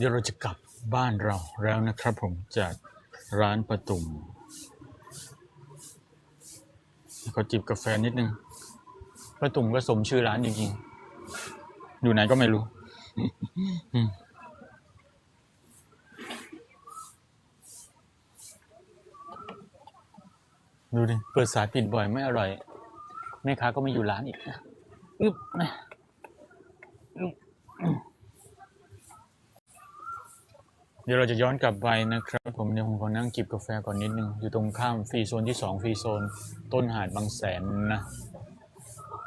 เดี๋ยวเราจะกลับบ้านเราแล้วนะครับผมจากร้านประตุ่มขอจิบกาแฟนิดนึงประตุ่มก็สมชื่อร้านจริงๆ อยู่ไหนก็ไม่รู้ ดูดิ เปิดสายปิดบ่อยไม่อร่อย แม่ค้าก็ไม่อยู่ร้านอีกนะอึ๊บนะอึ๊บเดี๋ยวเราจะย้อนกลับไปนะครับ ผมเดี๋ยวผมขอนั่งจิบกาแฟก่อนนิดนึง อยู่ตรงข้ามฟรีโซนที่สองฟรีโซน ต้นหาดบางแสนนะ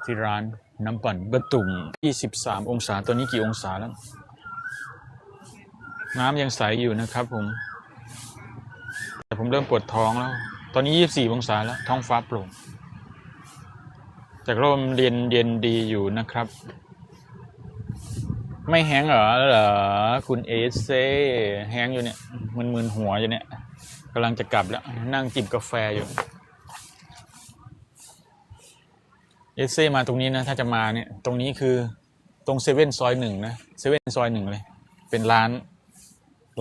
ที่ร้านน้ำปั่นบะตุ่ม23 องศาตัวนี้กี่องศาแล้ว น้ำยังใสอยู่นะครับผม แต่ผมเริ่มปวดท้องแล้ว ตอนนี้ 24 องศาแล้ว ท้องฟ้าโปร่งจากลมเย็นเย็นดีอยู่นะครับ ไม่แห้งเหรอเหรอคุณเอเซแห้งอยู่เนี่ยมึนมึนๆหัวอยู่เนี่ยกำลังจะกลับแล้ว นั่งจิบกาแฟอยู่เอเซมาตรงนี้นะ ถ้าจะมาเนี่ย ตรงนี้คือตรงเซเว่นซอยหนึ่งนะเซเว่นซอยหนึ่งเลย เป็นร้าน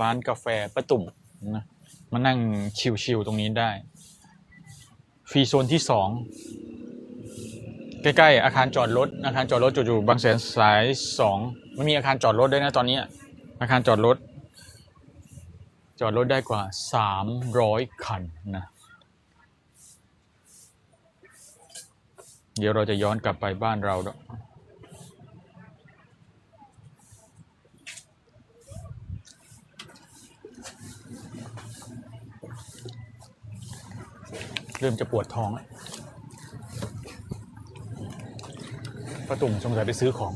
ร้านกาแฟประตุ่มนะมานั่งชิวๆตรงนี้ได้ ฟรีโซนที่สองใกล้ๆอาคารจอดรถอาคารจอดรถอยู่ๆบางแสนสายสอง มันมีอาคารจอดรถด้วยนะตอนนี้ อาคารจอดรถ จอดรถได้กว่าสามร้อยคันนะ เดี๋ยวเราจะย้อนกลับไปบ้านเราด้วยเริ่มจะปวดท้องป้าตุ่มสงสัยไปซื้อของ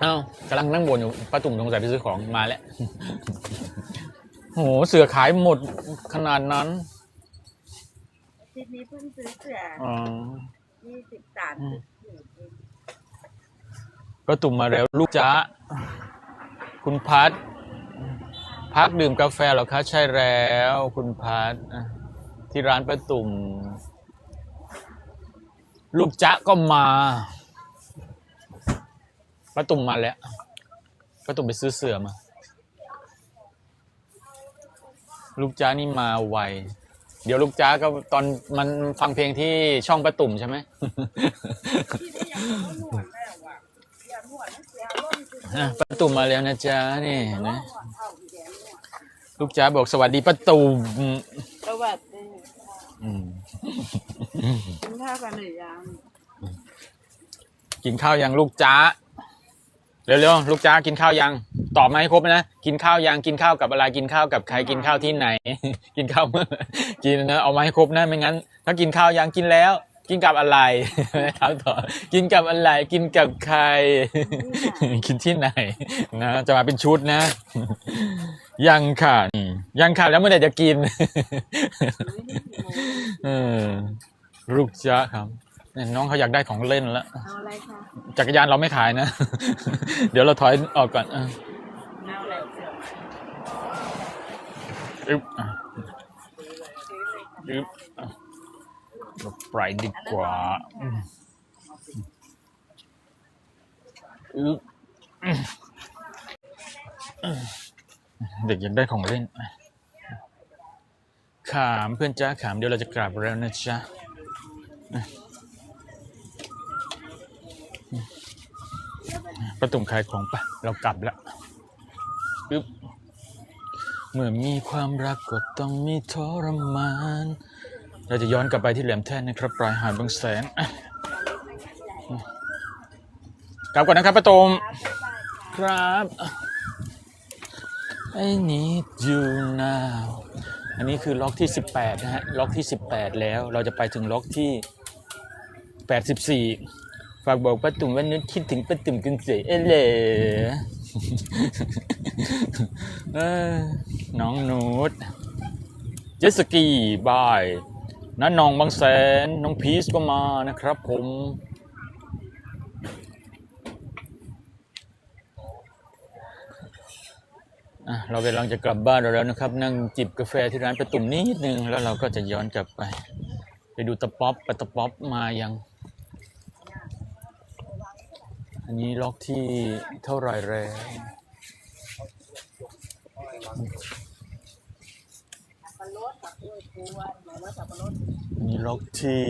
เอ้ากำลังนั่งบนอยู่ป้าตุ่มสงสัยไปซื้อของมาแล้ว โหเสือขายหมดขนาดนั้นทีนี้เพิ่งซื้อเสืออ๋อยี่สิบสามอืมสิบสี่ก็ตุ่มมาแล้วลูกจ้าคุณพัดพักดื่มกาแฟเหรอคะใช่แล้ว คุณพัดอะที่ร้านประตุ่ม ลูกจ๊ะก็มา ป้าตุ่มมาแล้วป้าตุ่มไปซื้อเสือมา ลูกจ้านี่มาไว เดี๋ยวลูกจ้าก็ตอนมันฟังเพลงที่ช่องป้าตุ่มใช่ไหมที่ได้ยังไม่หนวดแล้วอะอย่าหนวดนะเสียร่มคืออะป้าตุ่มมาแล้วนะจ๊ะนี่หนวนะดเข้าอีแดงเนี่ยลูกจ้าบอกสวัสดีป้าตุ่มสวัสดีอืมกินข้าวกันหรือยัง กินข้าวยังลูกจ้า เร็วๆลูกจ้ากินข้าวยัง ตอบมาให้ครบนะ กินข้าวยังกินข้าวกับอะไรกินข้าวกับใครกินข้าวที่ไหน กินข้าวเมื่อกินนะเอามาให้ครบนะไม่งั้น ถ้ากินข้าวยังกินแล้ว กินกับอะไรถามต่อกินกับอะไรกินกับใคร กินที่ไหนนะจะมาเป็นชุดนะ ยังค่ะอืมยังค่ะแล้วเมื่อไหร่จะกินเออลูกจ้าครับเน้องเขาอยากได้ของเล่นแล้วเอาอะไรคะจักรยานเราไม่ขายนะ เดี๋ยวเราถอยออกก่อนเอาอะไรอึ๊บอึ๊บเราไปดีกว่าอืมอึ๊บเด็กอยากได้ของเล่นขามเพื่อนจ้าขามเดี๋ยวเราจะกลับแล้วนะจ๊ะอะ ประตุ่มขายของปะเรากลับแล้วอึ๊บเมื่อมีความรักก็ต้องมีทรมาน เราจะย้อนกลับไปที่แหลมแท่นนะครับ ปลายหาดบางแสนกลับก่อนนะครับประตูมครับ I need you now อันนี้คือล็อกที่ 18 นะฮะ ล็อกที่ 18 แล้วเราจะไปถึงล็อกที่ 84ากบอกป้าตุ่มว่านึกคิดถึงป้าตุ่มกันเสียเอเล่น้องนูดเจสกีบายน้านองบางแสน น้องพีชก็มานะครับผมเรากำลังจะกลับบ้านเราแล้วนะครับ นั่งจิบกาแฟที่ร้านประตุ่มนิดนึง แล้วเราก็จะย้อนกลับไป ไปดูตะป๊อปปะตะป๊อปมายัง อันนี้ล็อกที่เท่าไหร่แล้วสับปะรดกับกล้วยกวนหรือว่าสันนี้ล็อกที่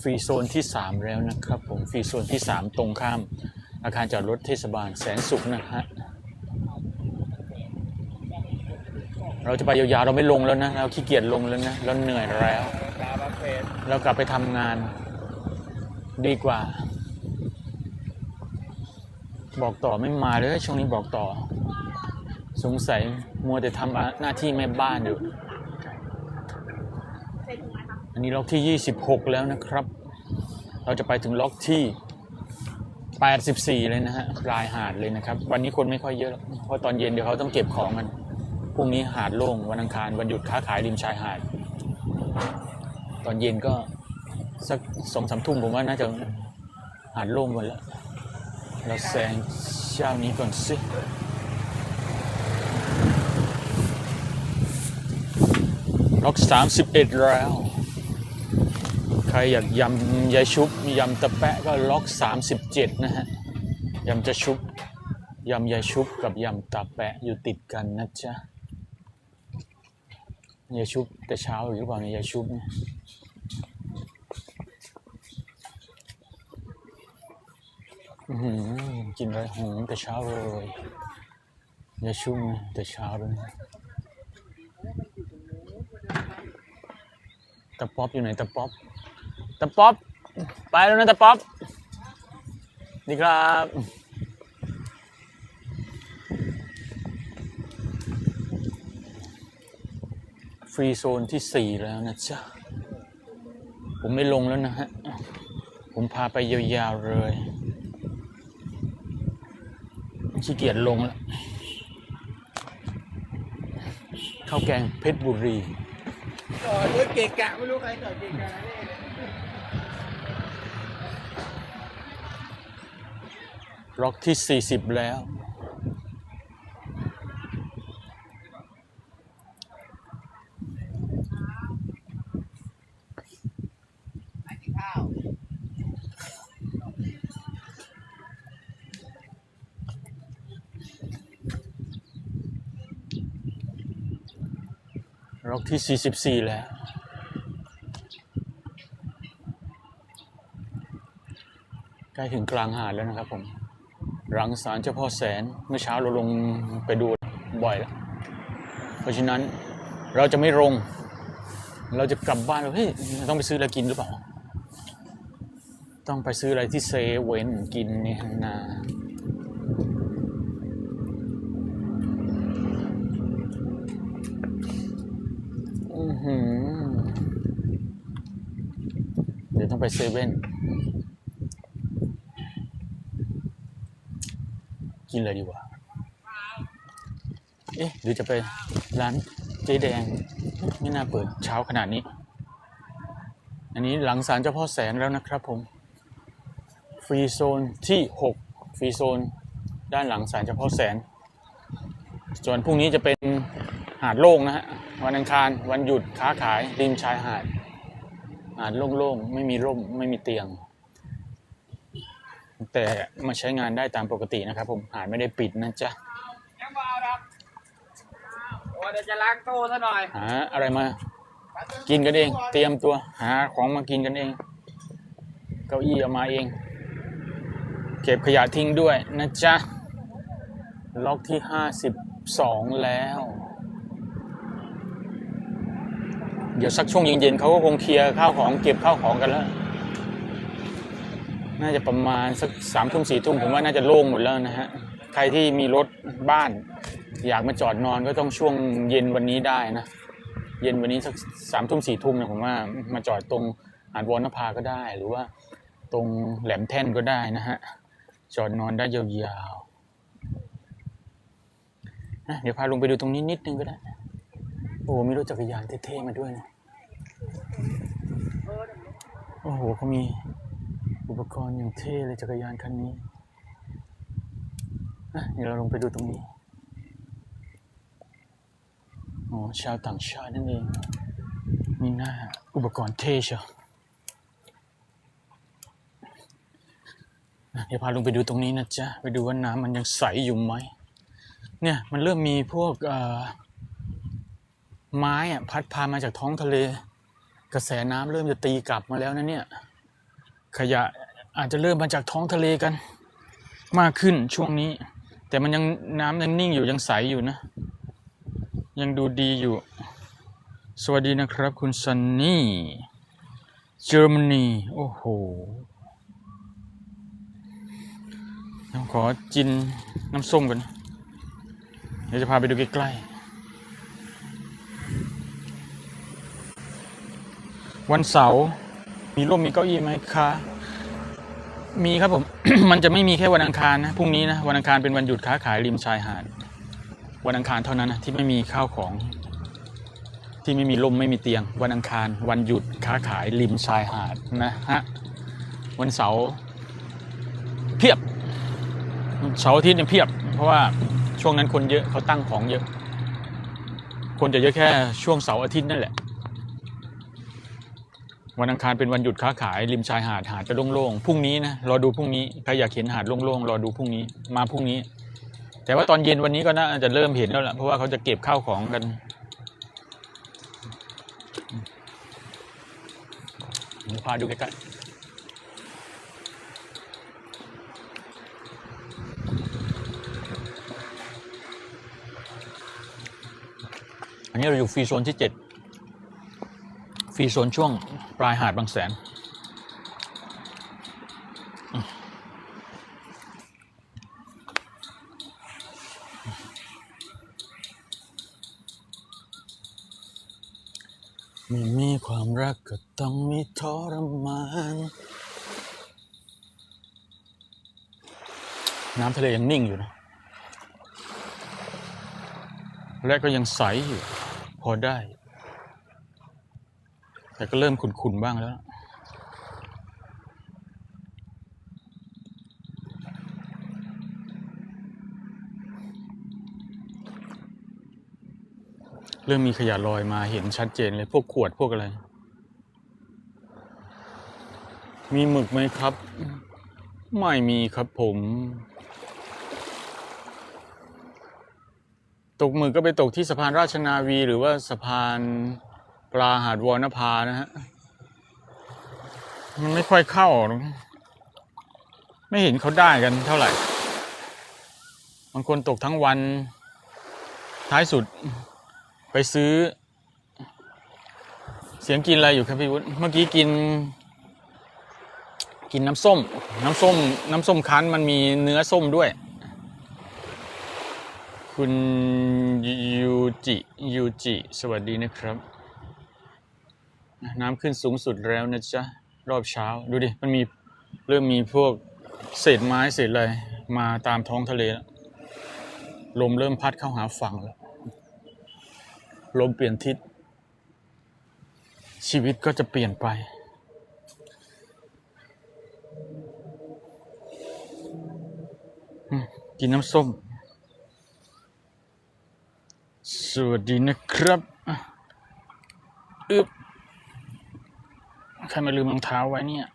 ฟรีโซนที่ 3 แล้วนะครับผมฟรีโซนที่ 3 ตรงข้าม อาคารจอดรถเทศบาลแสนสุขนะฮะเราจะไปยาวๆเราไม่ลงแล้วนะ เราขี้เกียจลงแล้วนะ เราเหนื่อยแล้ว เรากลับไปทำงานดีกว่า บอกต่อไม่มาเลยช่วงนี้บอกต่อ สงสัยมัวแต่ทำหน้าที่แม่บ้านอยู่อันนี้ล็อกที่ 26 แล้วนะครับ เราจะไปถึงล็อกที่ 84 เลยนะฮะปลายหาดเลยนะครับ วันนี้คนไม่ค่อยเยอะ เพราะตอนเย็นเดี๋ยวเขาต้องเก็บของกันพรุ่งนี้หาดโล่งวันอังคารวันหยุดค้าขายริมชายหาด ตอนเย็นก็สักสองสามทุ่มผมว่าน่าจะหาดโล่งหมดแล้ว เราแซงเช้านี้ก่อนสิล็อกสามสิบเอ็ดแล้ว ใครอยากยำยายชุบยำตะแปะก็ล็อกสามสิบเจ็ดนะฮะยำจะชุบยำยายชุบกับยำตะแปะอยู่ติดกันนะจ๊ะยายชุบแต่เช้าอยู่หรือเปล่าเนี่ยยายชุบเนี่ยอื้อหือ กินอะไรหืมแต่เช้าเลยยายชุบเนี่ยแต่เช้าเลยตะป๊อปอยู่ไหนตะป๊อปตะป๊อปไปแล้วนะตะป๊อปดีครับฟรีโซนที่สี่แล้วนะจ๊ะผมไม่ลงแล้วนะฮะ ผมพาไปยาวๆเลย ขี้เกียจลงแล้วข้าวแกงเพชรบุรีต่อรถเกะกะไม่รู้ใครต่อเกะกะนี่ล็อกที่ 40 แล้วข้าว กที่ 44 แล้ว ใกล้ถึงกลางหาดแล้วนะครับผมหลังศาลเจ้าพ่อแสนเมื่อเช้าเราลงไปดูบ่อยแล้ว เพราะฉะนั้นเราจะไม่ลง เราจะกลับบ้านเราเฮ้ยต้องไปซื้ออะไรกินหรือเปล่า ต้องไปซื้ออะไรที่เซเว่นกินนี่นะอื้อหือ เดี๋ยวต้องไปซเว่นกินเลยดีกว่า เอ๊ะหรือจะไปร้านเจ๊แดง ไม่น่าเปิดเช้าขนาดนี้ อันนี้หลังศาลเจ้าพ่อแสนแล้วนะครับผม ฟรีโซนที่ 6 ฟรีโซน ด้านหลังศาลเจ้าพ่อแสน ส่วนพรุ่งนี้จะเป็นหาดโล่งนะฮะ วันอังคาร วันหยุดค้าขายริมชายหาด หาดโล่งๆ ไม่มีร่ม ไม่มีเตียง แต่มาใช้งานได้ตามปกตินะครับ ผมหาดไม่ได้ปิดนะจ๊ะยังเบาดับโอ้เดี๋ยวจะล้างโต๊ะซะหน่อยหาอะไรมา กินกันเอง เตรียมตัว หาของมากินกันเอง เก้าอี้เอามาเอง เก็บขยะทิ้งด้วยนะจ๊ะ ล็อกที่ห้าสิบสองแล้ว เดี๋ยวสักช่วงเย็นๆเขาก็คงเคลียร์ข้าวของเก็บข้าวของกันแล้ว น่าจะประมาณสักสามทุ่มสี่ทุ่มผมว่าน่าจะโล่งหมดแล้วนะฮะ ใครที่มีรถบ้าน อยากมาจอดนอนก็ต้องช่วงเย็นวันนี้ได้นะ เย็นวันนี้สักสามทุ่มสี่ทุ่มเนี่ยผมว่ามาจอดตรงหาดวอนนภาก็ได้ หรือว่าตรงแหลมแท่นก็ได้นะฮะ จอดนอนได้ยาวๆนะเดี๋ยวพาลงไปดูตรงนี้นิดนึงก็ได้ โอ้โหมีรถจักรยานเท่ๆมาด้วยนะโอ้โหเขามีอุปกรณ์อย่างเท่เลยจักรยานคันนี้นะเดี๋ยวเราลงไปดูตรงนี้อ๋อชาวต่างชาตินั่นเองมีหน้าอุปกรณ์เท่เชียวเดี๋ยวพาลงไปดูตรงนี้นะจ๊ะ ไปดูว่าน้ำมันยังใสอยู่ไหมเนี่ยมันเริ่มมีพวกเอ่อ ไม้อะพัดพามาจากท้องทะเล กระแสน้ำเริ่มจะตีกลับมาแล้วนะเนี่ย ขยะอาจจะเริ่มมาจากท้องทะเลกัน มากขึ้นช่วงนี้ แต่มันยังน้ำยังนิ่งอยู่ยังใสอยู่นะ ยังดูดีอยู่ สวัสดีนะครับ คุณซันนี่เยอรมนีโอ้โหต้องขอจินน้ำส้มกันนเดี๋ยวจะพาไปดูใกล้ๆ วันเสาร์มีร่มมีเก้าอี้ไหมคะมีครับผม มันจะไม่มีแค่วันอังคารนะพรุ่งนี้นะวันอังคารเป็นวันหยุดค้าขายริมชายหาดวันอังคารเท่านั้นนะที่ไม่มีข้าวของ ที่ไม่มีลมไม่มีเตียง วันอังคาร วันหยุดค้าขายริมชายหาดนะฮะวันเสาร์เพียบเสาร์อาทิตย์เนี่ยเพียบ เพราะว่าช่วงนั้นคนเยอะเขาตั้งของเยอะ คนจะเยอะแค่ช่วงเสาร์อาทิตย์นั่นแหละ วันอังคารเป็นวันหยุดค้าขายริมชายหาดหาดจะโล่งๆพรุ่งนี้นะรอดูพรุ่งนี้ใครอยากเห็นหาดโล่งๆรอดูพรุ่งนี้มาพรุ่งนี้ แต่ว่าตอนเย็นวันนี้ก็น่าจะเริ่มเห็นแล้วล่ะเพราะว่าเขาจะเก็บข้าวของกันพาดูใกล้ๆอันนี้เราอยู่ฟรีโซนที่เจ็ด รีโซนช่วงปลายหาดบางแสน ไม่มีความรักก็ต้องมีทรมาน น้ำทะเลยังนิ่งอยู่นะ และก็ยังใสอยู่ พอได้ แต่ก็เริ่มขุนๆบ้างแล้วเริ่มมีขยะลอยมาเห็นชัดเจนเลย พวกขวดพวกอะไร มีหมึกไหมครับ ไม่มีครับผม ตกหมึกก็ไปตกที่สะพานราชนาวีหรือว่าสะพาน ปลาหาดวอนภานะฮะ มันไม่ค่อยเข้า ไม่เห็นเขาได้กันเท่าไหร่บางคนตกทั้งวัน ท้ายสุด ไปซื้อ เสียงกินอะไรอยู่ครับพี่วุฒิเมื่อกี้กิน กินน้ำส้ม น้ำส้ม น้ำส้มคั้นมันมีเนื้อส้มด้วย คุณยูจิยูจิ สวัสดีนะครับ น้ำขึ้นสูงสุดแล้วนะจ๊ะ รอบเช้าดูดิ มันมีเริ่มมีพวกเศษไม้เศษอะไรมาตามท้องทะเลแล้วลมเริ่มพัดเข้าหาฝั่งแล้ว ลมเปลี่ยนทิศ ชีวิตก็จะเปลี่ยนไป กินน้ำส้ม สวัสดีนะครับอึบ ใครมาลืมรองเท้าไว้เนี่ย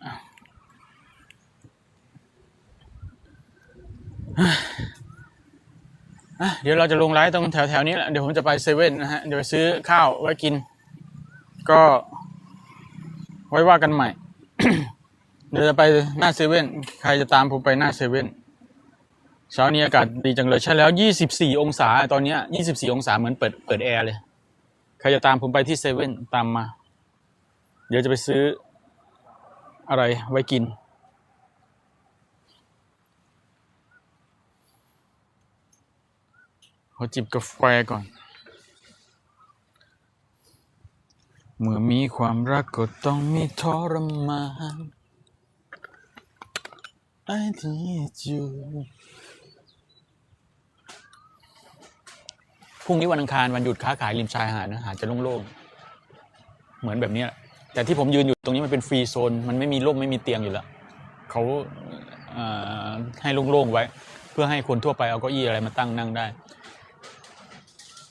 เดี๋ยวเราจะลงไลฟ์ตรงแถวๆนี้แหละ เดี๋ยวผมจะไปเซเว่นนะฮะ เดี๋ยวไปซื้อข้าวไว้กิน ก็ไว้ว่ากันใหม่ เดี๋ยวจะไปหน้าเซเว่น ใครจะตามผมไปหน้าเซเว่น เช้านี้อากาศดีจังเลย ใช่แล้ว 24 องศา ตอนนี้ย24 องศาเหมือนเปิดเปิดแอร์เลย ใครจะตามผมไปที่เซเว่นตามมา เดี๋ยวจะไปซื้ออะไรไว้กิน ขอจิบกาแฟก่อน เมื่อมีความรักก็ต้องมีทรมาน I need you พรุ่งนี้วันอังคารวันหยุดค้าขายริมชายหาดนะหาดจะโล่งๆ เหมือนแบบเนี้ย แต่ที่ผมยืนอยู่ตรงนี้มันเป็นฟรีโซน มันไม่มีร่มไม่มีเตียงอยู่แล้วเขาให้โล่งๆไว้ เพื่อให้คนทั่วไปเอาเก้าอี้อะไรมาตั้งนั่งได้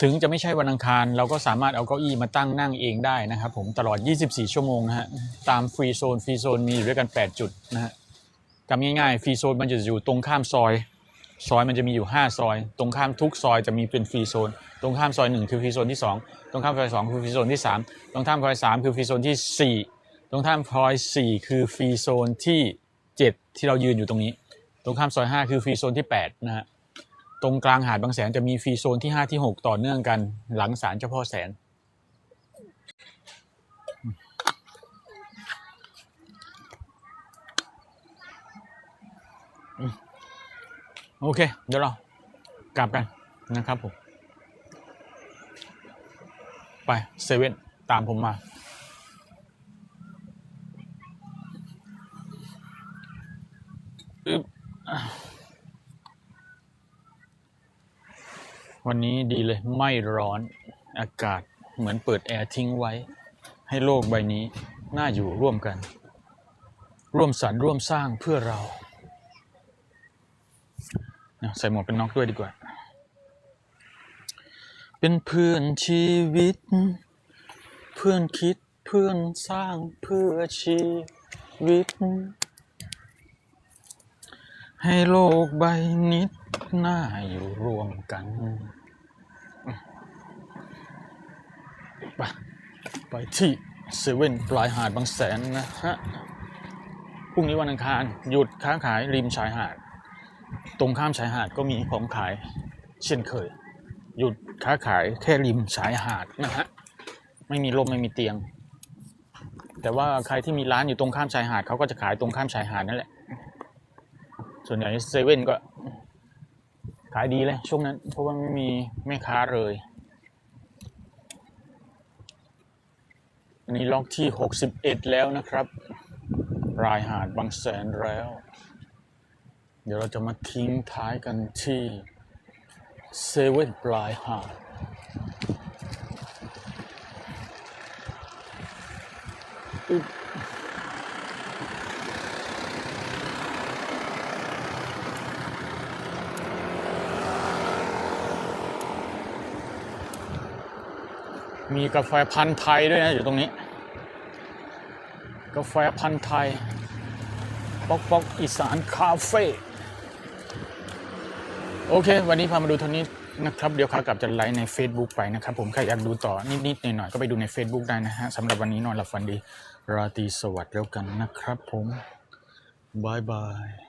ถึงจะไม่ใช่วันอังคาร เราก็สามารถเอาเก้าอี้มาตั้งนั่งเองได้นะครับ ผมตลอด 24 ชั่วโมงนะฮะตามฟรีโซนฟรีโซนมีอยู่ด้วยกัน 8 จุดนะฮะจำง่ายๆฟรีโซนมันจะอยู่ตรงข้ามซอย ซอยมันจะมีอยู่ 5 ซอย ตรงข้ามทุกซอยจะมีเป็นฟรีโซน ตรงข้ามซอย 1 คือฟรีโซนที่ 2 ตรงข้ามซอย 2 คือฟรีโซนที่ 3 ตรงข้ามซอย 3 คือฟรีโซนที่ 4 ตรงข้ามซอย 4 คือฟรีโซนที่ 7 ที่เรายืนอยู่ตรงนี้ ตรงข้ามซอย 5 คือฟรีโซนที่8นะฮะตรงกลางหาดบางแสนจะมีฟรีโซนที่ 5 ที่ 6 ต่อเนื่องกันหลังศาลเจ้าพ่อแสน โอเค เดี๋ยวเรากลับกันนะครับผม ไปเซเว่นตามผมมา วันนี้ดีเลยไม่ร้อนอากาศเหมือนเปิดแอร์ทิ้งไว้ ให้โลกใบนี้น่าอยู่ร่วมกัน ร่วมสรรร่วมสร้างเพื่อเรา ใส่หมวกเป็นน็อกด้วยดีกว่า เป็นเพื่อนชีวิต เพื่อนคิดเพื่อนสร้างเพื่อชีวิต ให้โลกใบนี้น่าอยู่รวมกันไปไปที่เซเว่นปลายหาดบางแสนนะฮะพรุ่งนี้วันอังคาร หยุดค้าขายริมชายหาด ตรงข้ามชายหาดก็มีของขายเช่นเคย หยุดค้าขายแค่ริมชายหาดนะฮะ ไม่มีร่มไม่มีเตียง แต่ว่าใครที่มีร้านอยู่ตรงข้ามชายหาดเขาก็จะขายตรงข้ามชายหาดนั่นแหละ ส่วนใหญ่เซเว่นก็ ขายดีเลยช่วงนั้น เพราะว่าไม่มีแม่ค้าเลย อันนี้ล็อกที่ 61 แล้วนะครับ รายหาดบางแสนแล้ว เดี๋ยวเราจะมาทิ้งท้ายกันที่เซเว่นปลายหาดมีกาแฟพันธุ์ไทยด้วยนะอยู่ตรงนี้ กาแฟพันธุ์ไทย ป๊อกป๊อกอีสานคาเฟ่ โอเค วันนี้พามาดูเท่านี้นะครับ เดี๋ยวขากลับจะไลฟ์ใน Facebook ไปนะครับผมใครอยากดูต่อนิดๆหน่อยๆก็ไปดูใน Facebook ได้นะฮะสำหรับวันนี้นอนหลับฝันดี ราตรีสวัสดิ์แล้วกันนะครับผมบายบาย